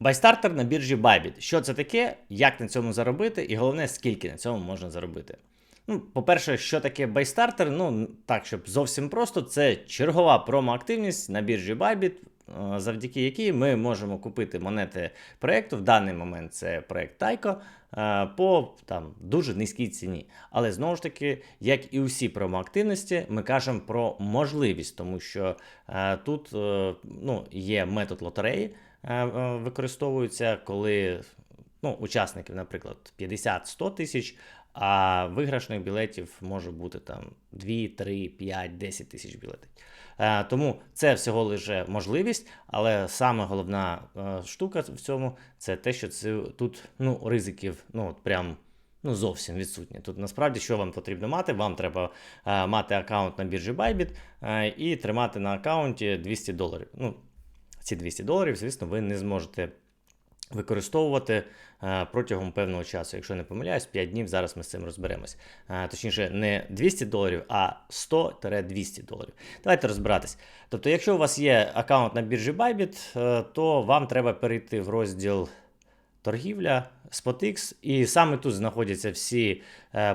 Байстартер на біржі Bybit. Що це таке, як на цьому заробити, і головне, скільки на цьому можна заробити. Ну, по-перше, що таке байстартер? Ну, так, щоб зовсім просто, це чергова промоактивність на біржі Bybit, е, завдяки якій ми можемо купити монети проєкту. В даний момент це проєкт Taiko, е, по там, дуже низькій ціні. Але знову ж таки, як і усі промоактивності, ми кажемо про можливість, тому що е, тут ну, є метод лотереї, е, е, використовується, коли ну, учасників, наприклад, 50-100 тисяч, а виграшних білетів може бути там 2, 3, 5, 10 тисяч білетів. Е, тому це всього лише можливість, але саме головна штука в цьому це те, що це тут ну, ризиків ну, от прям ну, зовсім відсутні. Тут насправді що вам потрібно мати? Вам треба мати аккаунт на біржі Bybit і тримати на аккаунті 200 доларів. Ну, ці 200 доларів, звісно, ви не зможете використовувати е, протягом певного часу. Якщо не помиляюсь, 5 днів зараз ми з цим розберемось. Е, Точніше, не 200 доларів, а 100-200 доларів. Давайте розбиратись. Тобто, якщо у вас є аккаунт на біржі Bybit, е, то вам треба перейти в розділ торгівля, SpotX, і саме тут знаходяться всі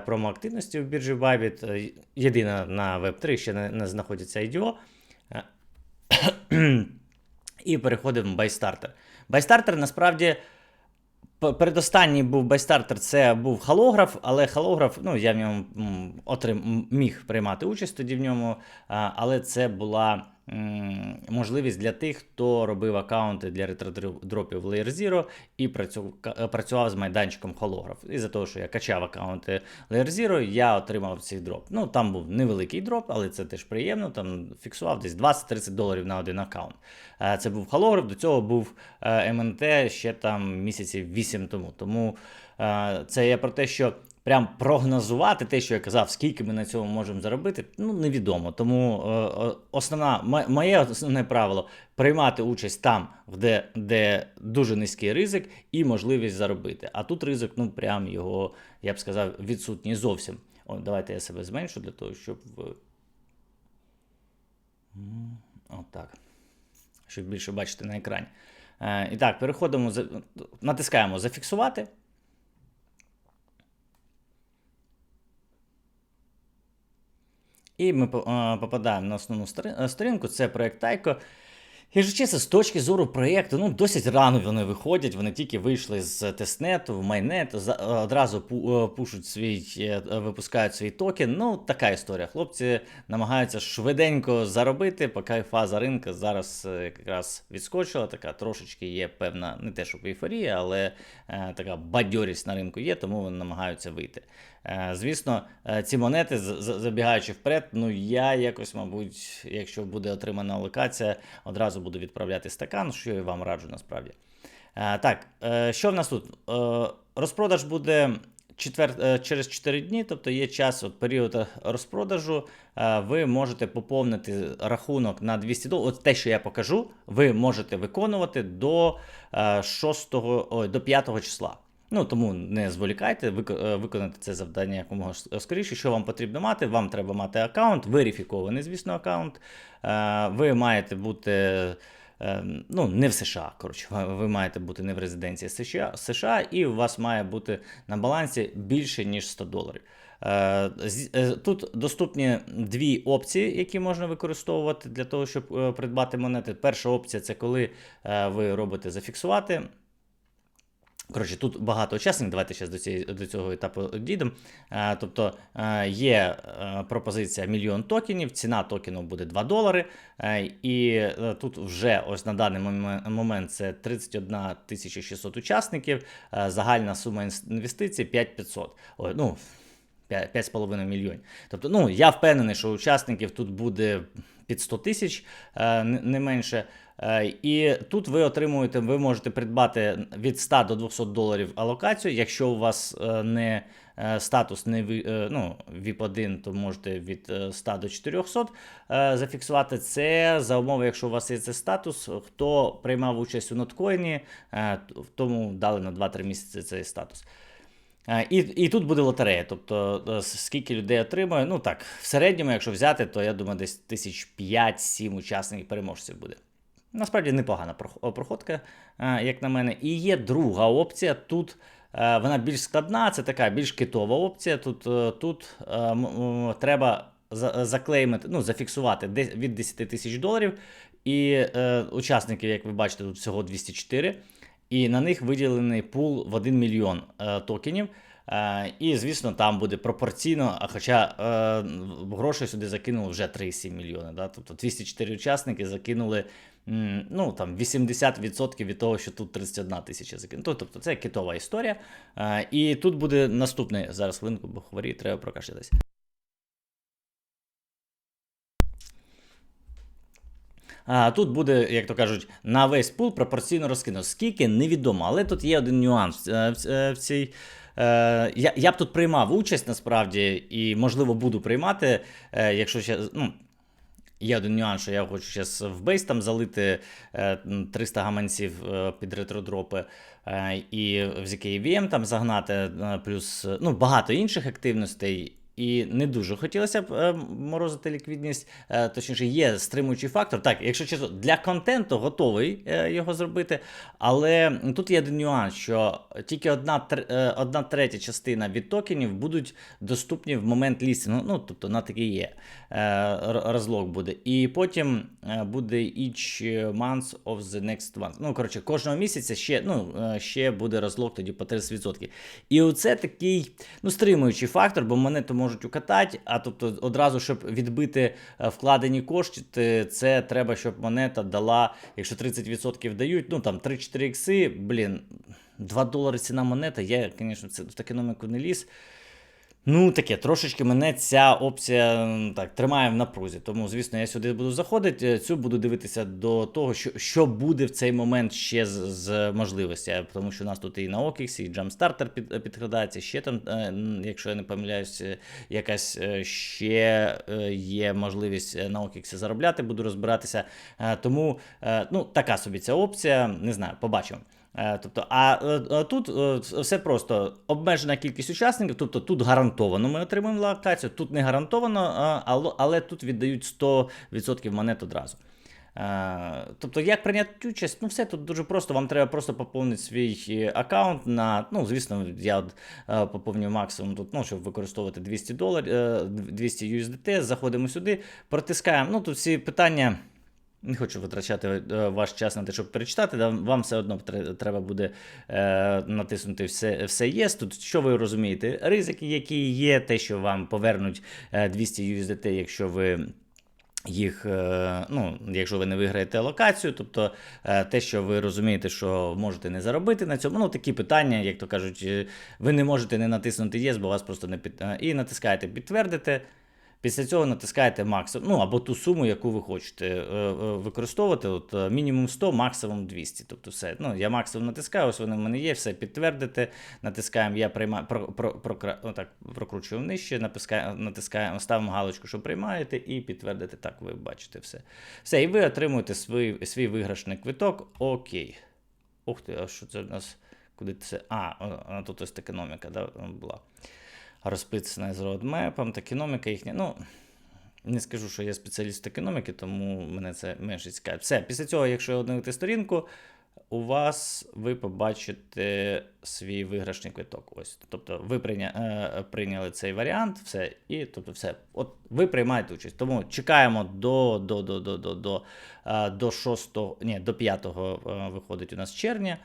промоактивності в біржі Bybit. Єдина на Web3 ще не, не знаходиться IDO. І переходимо в байстартер. Байстартер насправді. Передостанній був байстартер, це був халограф, але халограф, ну я в ньому отрим, міг приймати участь тоді в ньому, але це була можливість для тих, хто робив аккаунти для ретродропів Layer Zero і працював з майданчиком холограф. І за того, що я качав аккаунти Layer Zero, я отримав цей дроп. Ну там був невеликий дроп, але це теж приємно. Там фіксував десь 20-30 доларів на один аккаунт. Е, Це був халограф, до цього був е, МНТ ще там місяців 8 тому. Тому е, це є про те, що прям прогнозувати те, що я казав, скільки ми на цьому можемо заробити, ну невідомо. Тому е, е, основна моє основне правило приймати участь там, де, де дуже низький ризик і можливість заробити. А тут ризик, ну прям його, я б сказав, відсутній зовсім. О, давайте я себе зменшу для того, щоб. Отак. Щоб більше бачити на екрані. Е, і так, переходимо, натискаємо зафіксувати. І ми е, попадаємо на основну е, сторінку. Це проект Тайко. Якщо чесно, з точки зору проєкту, ну досить рано вони виходять. Вони тільки вийшли з тестнету в майнет, за- одразу е, пушуть свій, е, випускають свій токен. Ну, така історія. Хлопці намагаються швиденько заробити, поки фаза ринку зараз е, якраз відскочила. Така трошечки є певна, не те, щоб ейфорія, але е, така бадьорість на ринку є, тому вони намагаються вийти. Е, Звісно, е, ці монети, забігаючи вперед, ну я якось, мабуть, якщо буде отримана локація, одразу буду відправляти стакан, що я вам раджу насправді. Е, Так, що в нас тут? Розпродаж буде четвер... через 4 дні, тобто є час, от період розпродажу. Ви можете поповнити рахунок на 200 доларів. От те, що я покажу, ви можете виконувати до 6, ой, до 5 числа. Ну тому не зволікайте, е, виконати це завдання якомога скоріше. Що вам потрібно мати? Вам треба мати аккаунт, верифікований, звісно, аккаунт. Е, Ви маєте бути. е, Ну, не в США, коротше, ви- маєте бути не в резиденції США, США, і у вас має бути на балансі більше, ніж 100 доларів. Тут доступні дві опції, які можна використовувати для того, щоб придбати монети. Перша опція це коли ви робите зафіксувати. Коротше, тут багато учасників. Давайте зараз до, до цього етапу дійдемо. Е, тобто е, є е, пропозиція мільйон токенів, ціна токену буде 2 долари. І тут вже ось на даний момент це 31 600 учасників, загальна сума інвестицій 5500. Ой, ну, 5,5 мільйонів. Тобто, ну, я впевнений, що учасників тут буде під 100 тисяч, не менше. Е, І тут ви отримуєте, ви можете придбати від 100 до 200 доларів алокацію. Якщо у вас е, не е, статус не ну, VIP1, то можете від е, 100 до 400 е, зафіксувати. Це за умови, якщо у вас є цей статус, хто приймав участь у ноткоїні, тому дали на 2-3 місяці цей статус. І, і тут буде лотерея. Тобто, скільки людей отримує. Ну так, в середньому, якщо взяти, то я думаю, десь тисяч 5-7 учасників переможців буде. Насправді непогана проходка, е, як на мене. І є друга опція. Тут е, вона більш складна, це така більш китова опція. Тут, е, тут треба заклеймити, ну, зафіксувати від 10 тисяч доларів. І е, учасників, як ви бачите, тут всього 204. І на них виділений пул в 1 мільйон токенів. Е, і, звісно, там буде пропорційно, а хоча е, грошей сюди закинули вже 3,7 мільйони. Да? Тобто 204 учасники закинули ну, там, 80% від того, що тут 31 тисяча закинули. Тобто це китова історія. Е, і тут буде наступний зараз хвилинку, бо хворі, треба прокашлятися. А, тут буде, як то кажуть, на весь пул пропорційно розкинуто. Скільки невідомо, але тут є один нюанс в цій. Е, я, я б тут приймав участь насправді, і, можливо, буду приймати, е, якщо ще. Ну, Є один нюанс, що я хочу зараз в бейс там залити е, 300 гаманців е, під ретродропи і в ZKVM там загнати, плюс ну, багато інших активностей. І не дуже хотілося б е, морозити ліквідність. Е, точніше, є стримуючий фактор. Так, якщо чесно, для контенту готовий е, його зробити. Але тут є один нюанс, що тільки одна, одна третя частина від токенів будуть доступні в момент лістингу. Ну, тобто на такі є розлог буде. І потім буде each month of the next month. Ну, коротше, кожного місяця ще, ну, ще буде розлог тоді по 30%. І оце такий ну, стримуючий фактор, бо монету можуть укатати, а тобто одразу, щоб відбити е, вкладені кошти, це треба, щоб монета дала, якщо 30% дають, ну там 3-4 ікси, блін, 2 долари ціна монета, я, звісно, в токеноміку не ліз. Ну, таке, трошечки мене ця опція так тримає в напрузі. Тому, звісно, я сюди буду заходити. е, Цю буду дивитися до того, що, що буде в цей момент ще з, з можливості. Тому що у нас тут і на OKX, і Jumpstarter під, підкрадається, ще там, е, якщо я не помиляюсь, е, якась е, ще е, є можливість е, на OKX заробляти, буду розбиратися. Е, Тому е, ну, така собі ця опція. Не знаю, побачимо. Е, Тобто, а е, е, тут все просто обмежена кількість учасників, тобто тут гарантовано ми отримуємо локацію, тут не гарантовано, але, тут віддають 100% монет одразу. Тобто, як прийняти участь? Ну, все тут дуже просто. Вам треба просто поповнити свій аккаунт на. Ну, звісно, я поповнюю максимум тут, ну, щоб використовувати 200 доларів, е, 200 USDT. Заходимо сюди, протискаємо. Ну, тут всі питання. Не хочу витрачати е, ваш час на те, щоб перечитати. Вам все одно треба буде е, натиснути все, все єс. Тут що ви розумієте? Ризики, які є, те, що вам повернуть е, 200 USDT, якщо ви. Їх, е, ну, якщо ви не виграєте локацію, тобто е, те, що ви розумієте, що можете не заробити на цьому, ну такі питання, як то кажуть, е, ви не можете не натиснути єс, бо вас просто не під... е, і натискаєте підтвердити. Після цього натискаєте максимум, ну або ту суму, яку ви хочете е, е, використовувати. От е, мінімум 100, максимум 200. Тобто все. Ну, я максимум натискаю, ось вони в мене є, все підтвердити. Натискаємо, я приймаю, про, про, про, отак, прокручуємо нижче, натискаємо, натискаємо, ставимо галочку, що приймаєте, і підтвердити. Так, ви бачите все. Все, і ви отримуєте свій, свій виграшний квиток. Окей. Ух ти, а що це в нас? Куди це? А тут ось економіка, да, була розписана з роадмепом, токеноміка їхня. Ну, не скажу, що я спеціаліст економіки, тому мене це менше цікавить. Все, після цього, якщо одновити сторінку, у вас ви побачите свій виграшний квиток. Ось. Тобто ви прийня, е, прийняли цей варіант, все, і тобто все. От ви приймаєте участь. Тому чекаємо до, до, до, до, до, до, е, до 6, ні, до 5 е, виходить у нас червня,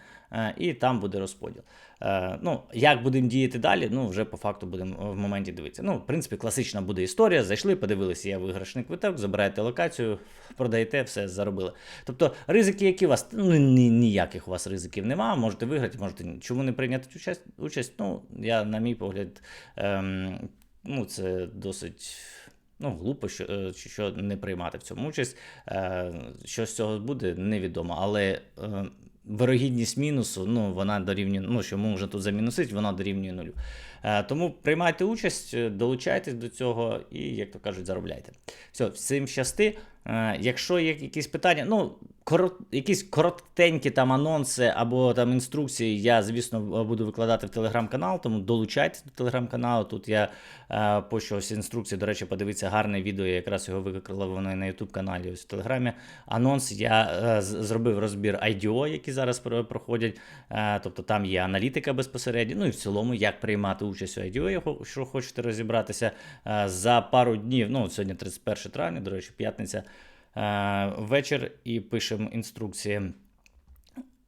і там буде розподіл. Е, Ну, як будемо діяти далі, ну вже по факту будемо в моменті дивитися. Ну, в принципі, класична буде історія. Зайшли, подивилися, є виграшний квиток, забираєте локацію, продаєте, все заробили. Тобто, ризики, які у вас, ну ні, ніяких у вас ризиків немає, можете виграти, можете ні. чому не прийняти участь? участь? Ну, я, на мій погляд, ем, ну, це досить. Ну, глупо, що, е, що не приймати в цьому участь. Е, Що з цього буде, невідомо. Але е, вирогідність мінусу, ну, вона дорівнює, ну, що можна тут замінусить, вона дорівнює нулю. Е, Тому приймайте участь, долучайтесь до цього і, як то кажуть, заробляйте. Все, всім щасти. Е, Якщо є якісь питання, ну корот, якісь коротенькі там анонси або там інструкції, я, звісно, буду викладати в телеграм-канал, тому долучайтесь до телеграм-каналу. Тут я е, пощу ось інструкції. До речі, подивіться гарне відео. Я якраз його викликала воно на YouTube каналі. Ось в Телеграмі. Анонс я е, зробив розбір IDO, які зараз проходять. Е, тобто там є аналітика безпосередньо. Ну і в цілому, як приймати участь у IDO, якщо хочете розібратися. Е, за пару днів, ну сьогодні 31 травня, до речі, п'ятниця. Е, вечір і пишемо інструкції.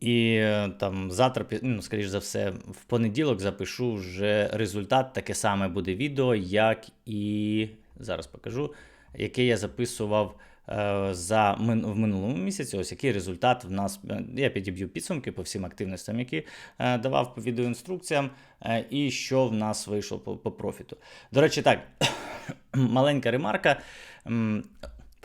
І е, там завтра, ну, скоріш за все, в понеділок запишу вже результат. Таке саме буде відео, як і зараз покажу, яке я записував е, за в минулому місяці. Ось який результат в нас. Я підіб'ю підсумки по всім активностям, які давав по відеоінструкціям, і що в нас вийшло по, по профіту. До речі, так, маленька ремарка.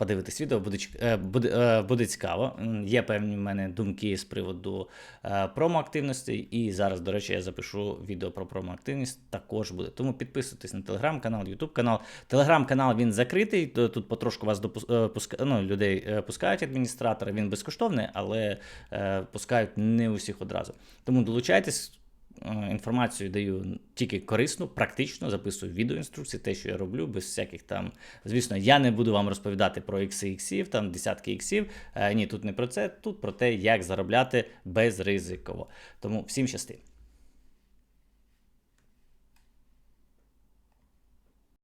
Подивитись відео, буде, е, буде, е, буде цікаво. Є певні в мене думки з приводу е, промоактивності, і зараз, до речі, я запишу відео про промоактивність. Також буде. Тому підписуйтесь на телеграм-канал, Ютуб канал. Телеграм-канал він закритий. Тут потрошку вас допус... е, ну, людей пускають адміністратори. Він безкоштовний, але пускають не усіх одразу. Тому долучайтесь. Е, Інформацію даю тільки корисну, практично, записую відеоінструкції, те, що я роблю, без всяких там. Звісно, я не буду вам розповідати про ікси іксів, там десятки іксів. Е, Ні, тут не про це, тут про те, як заробляти безризиково. Тому всім щасти.